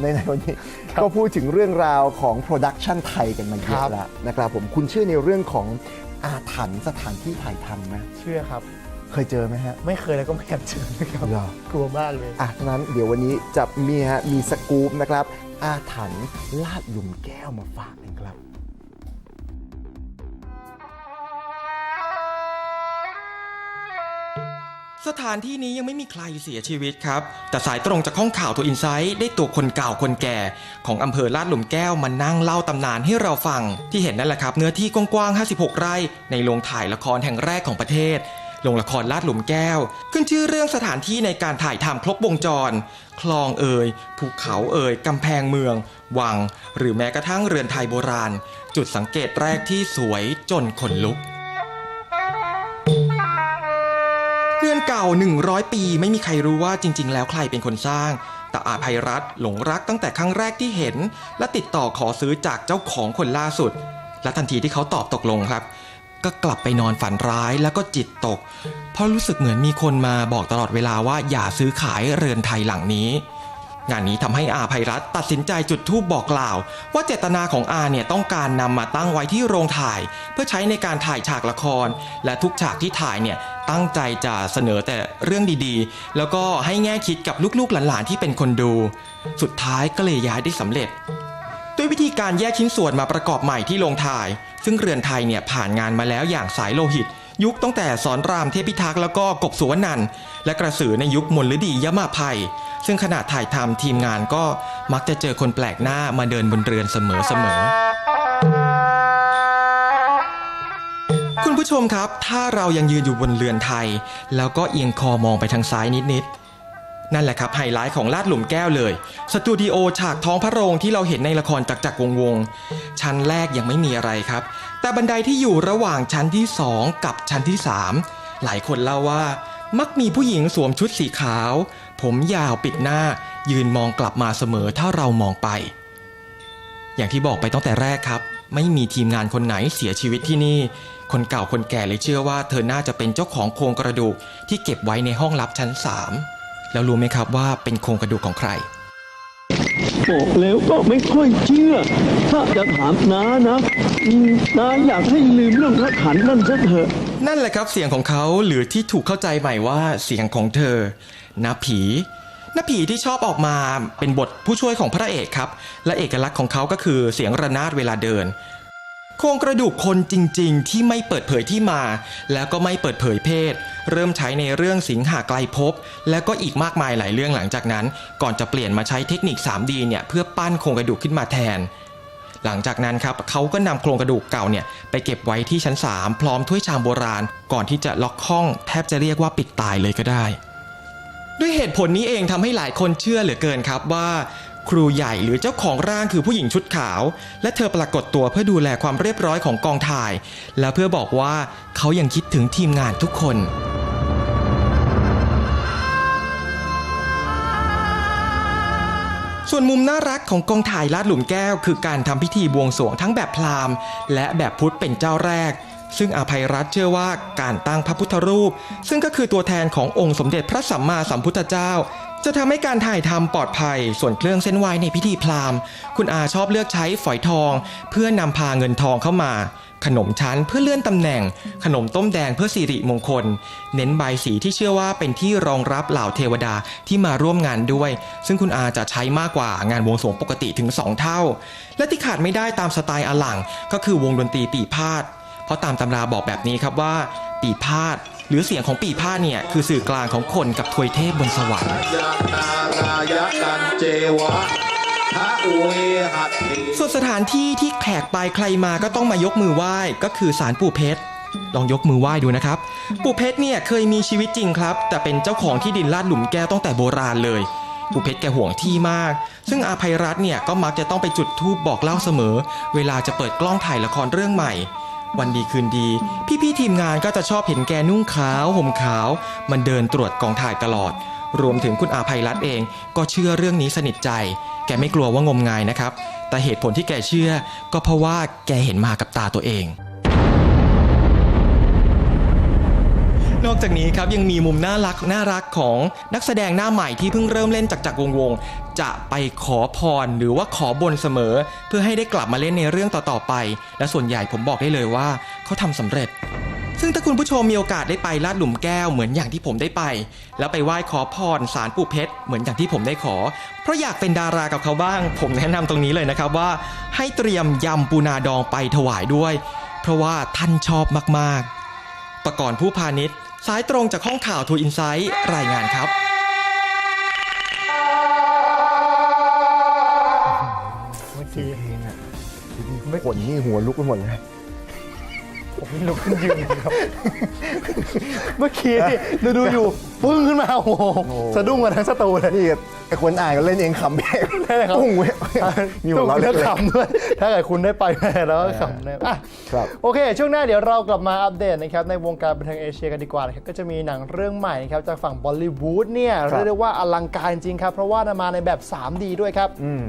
ในในวันนี้ก็พูดถึงเรื่องราวของโปรดักชันไทยกันมาเยครัอะบแล้วนะครับผมคุณเชื่อในเรื่องของอาถรรพ์สถานที่ถ่ายทำไหมเชื่อครับ เคยเจอไหมฮะ ไม่เคยแล้วก็ไม่อยากเจอนะครับเหรอกลัวมากเลยอะฉะนั้นเดี๋ยววันนี้จะมีฮะมีสกู๊ปนะครับ อาถรรพ์ลาดหลุมแก้วมาฝากกันครับ สถานที่นี้ยังไม่มีใครเสียชีวิตครับ แต่สายตรงจากห้องข่าวตัวอินไซต์ได้ตัวคนเก่าคนแก่ ของอำเภอลาดหลุมแก้วมานั่งเล่าตำนานให้เราฟัง ที่เห็นนั่นแหละครับ เนื้อที่กว้างๆ 56 ไร่ในโรงถ่ายละครแห่งแรกของประเทศโรงละครลาดหลุมแก้ว ขึ้นชื่อเรื่องสถานที่ในการถ่ายทำครบวงจร คลองเอ่ยภูเขาเอ่ยกำแพงเมือง วัง หรือแม้กระทั่งเรือนไทยโบราณ จุดสังเกตแรกที่สวยจนขนลุก เรือนเก่า 100 ปี ไม่มีใครรู้ว่าจริง ๆ แล้วใครเป็นคนสร้าง แต่อาภัยรัฐหลงรักตั้งแต่ครั้งแรกที่เห็น และติดต่อขอซื้อจากเจ้าของคนล่าสุด และทันทีที่เขาตอบตกลงครับ ก็กลับไปนอนฝันร้ายแล้วก็จิตตก เพราะรู้สึกเหมือนมีคนมาบอกตลอดเวลาว่าอย่าซื้อขายเรือนไทยหลังนี้งานนี้ทำให้อาภัยรัฐตัดสินใจจุดธูปบอกกล่าว ว่าเจตนาของอาเนี่ยต้องการนำมาตั้งไว้ที่โรงถ่าย เพื่อใช้ในการถ่ายฉากละคร และทุกฉากที่ถ่ายเนี่ย ตั้งใจจะเสนอแต่เรื่องดีๆ แล้วก็ให้แง่คิดกับลูกๆหลานๆที่เป็นคนดู สุดท้ายก็เลยย้ายได้สำเร็จ ด้วยวิธีการแยกชิ้นส่วนมาประกอบใหม่ที่โรงถ่าย ซึ่งเรือนไทยเนี่ยผ่านงานมาแล้วอย่างสายโลหิต ยุคตั้งแต่สอนรามเทพิทักษ์แล้วก็กบสุวรรณันและกระสือในยุคมนฤดียมาภัย ซึ่งขณะถ่ายทำทีมงานก็มักจะเจอคนแปลกหน้ามาเดินบนเรือนเสมอๆ คุณผู้ชมครับ ถ้าเรายังยืนอยู่บนเรือนไทย แล้วก็เอียงคอมองไปทางซ้ายนิดๆ นั่นแหละครับไฮไลท์ของลาดหลุมแก้วเลย สตูดิโอฉากท้องพระโรงที่เราเห็นในละครจักจักรวงวง ชั้นแรกยังไม่มีอะไรครับ แต่บันไดที่อยู่ระหว่างชั้นที่ 2 กับชั้นที่ 3 หลายคนเล่าว่า มักมีผู้หญิงสวมชุดสีขาว ผมยาวปิดหน้า ยืนมองกลับมาเสมอถ้าเรามองไป อย่างที่บอกไปตั้งแต่แรกครับ ไม่มีทีมงานคนไหนเสียชีวิตที่นี่ คนเก่าคนแก่เลยเชื่อว่า เธอน่าจะเป็นเจ้าของโครงกระดูกที่เก็บไว้ในห้องลับชั้น 3 แล้วรู้ไหมครับว่าเป็นโครงกระดูกของใครบอกแล้วก็ไม่ค่อยเชื่อ ถ้าจะถามน้านะอืมน้าอยากให้ลืมเรื่องพระขันนั่นซะเถอะ นั่นแหละครับเสียงของเขาหรือที่ถูกเข้าใจใหม่ว่าเสียงของเธอนาผี นาผีที่ชอบออกมาเป็นบทผู้ช่วยของพระเอกครับ และเอกลักษณ์ของเขาก็คือเสียงระนาดเวลาเดิน โครงกระดูกคนจริงๆ ที่ไม่เปิดเผยที่มา แล้วก็ไม่เปิดเผยเพศ เริ่มใช้ในเรื่องสิงหาไกลภพแล้วก็อีกมากมายหลายเรื่องหลังจากนั้น ก่อนจะเปลี่ยนมาใช้เทคนิค 3D เนี่ยเพื่อปั้นโครงกระดูกขึ้นมาแทนหลังจากนั้นครับเขาก็นำโครงกระดูกเก่าเนี่ยไปเก็บไว้ที่ชั้น 3 พร้อมถ้วยชามโบราณ ก่อนที่จะล็อกห้องแทบจะเรียกว่าปิดตายเลยก็ได้ ด้วยเหตุผลนี้เองทำให้หลายคนเชื่อเหลือเกินครับว่า ครูใหญ่หรือเจ้าของร่างคือผู้หญิงชุดขาว และเธอปรากฏตัวเพื่อดูแลความเรียบร้อยของกองถ่าย และเพื่อบอกว่าเขายังคิดถึงทีมงานทุกคนส่วนมุมน่ารักของกองถ่ายลาดหลุมแก้ว คือการทำพิธีบวงสรวงทั้งแบบพราหมณ์ และแบบพุทธเป็นเจ้าแรก ซึ่งอาภัยรัฐเชื่อว่าการตั้งพระพุทธรูป ซึ่งก็คือตัวแทนขององค์สมเด็จพระสัมมาสัมพุทธเจ้า จะทำให้การถ่ายทำปลอดภัย ส่วนเครื่องเส้นไหวในพิธีพราหมณ์ คุณอาชอบเลือกใช้ฝอยทอง เพื่อนำพาเงินทองเข้ามา ขนมชั้นเพื่อเลื่อนตำแหน่ง ขนมต้มแดงเพื่อสิริมงคล เน้นใบสีที่เชื่อว่าเป็นที่รองรับเหล่าเทวดาที่มาร่วมงานด้วย ซึ่งคุณอาจะใช้มากกว่างานวงสวงปกติถึง 2 เท่า และที่ขาดไม่ได้ตามสไตล์อลังก็คือวงดนตรีปีพาด เพราะตามตำราบอกแบบนี้ครับว่า ปีพาดหรือเสียงของปีพาดเนี่ยคือสื่อกลางของคนกับทวยเทพบนสวรรค์ส่วนสถานที่ที่แขกไปใครมาก็ต้องมายกมือไหว้ก็คือศาลปู่เพชรลองยกมือไหว้ดูนะครับ ปู่เพชรเนี่ยเคยมีชีวิตจริงครับ แต่เป็นเจ้าของที่ดินลาดหลุมแก้วตั้งแต่โบราณเลย ปู่เพชรแกห่วงที่มาก ซึ่งอาภัยรัตน์เนี่ยก็มักจะต้องไปจุดธูปบอกเล่าเสมอ เวลาจะเปิดกล้องถ่ายละครเรื่องใหม่ วันดีคืนดี พี่ๆทีมงานก็จะชอบเห็นแกนุ่งขาวห่มขาว มันเดินตรวจกองถ่ายตลอด รวมถึงคุณอาภัยรัตเองก็เชื่อเรื่องนี้สนิทใจ แกไม่กลัวว่างมงายนะครับ แต่เหตุผลที่แกเชื่อ ก็เพราะว่าแกเห็นมากับตาตัวเอง นอกจากนี้ครับยังมีมุมน่ารักน่ารักของนักแสดงหน้าใหม่ที่เพิ่งเริ่มเล่นจากจากวงวงจะไปขอพรหรือว่าขอบนเสมอ เพื่อให้ได้กลับมาเล่นในเรื่องต่อๆไป และส่วนใหญ่ผมบอกได้เลยว่าเขาทำสำเร็จ ซึ่งถ้าคุณผู้ชมมีโอกาสได้ไปลาดหลุมแก้วเหมือนอย่างที่ผมได้ไป แล้วไปไหว้ขอพรสารปู่เพชรเหมือนอย่างที่ผมได้ขอ เพราะอยากเป็นดารากับเขาบ้าง ผมแนะนำตรงนี้เลยนะครับว่า ให้เตรียมยำปูนาดองไปถวายด้วย เพราะว่าท่านชอบมากๆประกรณ์ผู้พาณิชย์ สายตรงจากห้องข่าวทูอินไซต์รายงานครับ เมื่อกี้เพลงอะไม่ขนนี่หัวลุกไปหมดเลย ผมนี่ลุกขึ้นยืนครับ เมื่อกี้ดูดูๆอยู่ปึ้งขึ้นมาโอ้โหสะดุ้งกันทั้งสตูเลย นี่ไอคนอ่านก็เล่นเองขำเองได้เลยครับปุ้งเว้ยมีหัวเราะเลืเล็อกกขำด้วย ถ้าเกิดคุณได้ไปแล้วก็ขำแน่อะครับ โอเค ช่วงหน้าเดี๋ยวเรากลับมาอัปเดตนะครับในวงการบันเทิงเอเชียกันดีกว่านะครับก็จะมีหนังเรื่องใหม่นะครับจากฝั่งบอลลีวูดเนี่ยครับเรียกได้ว่าอลังการจริงครับ เพราะว่านำมาในแบบ 3D ด้วยครับอืม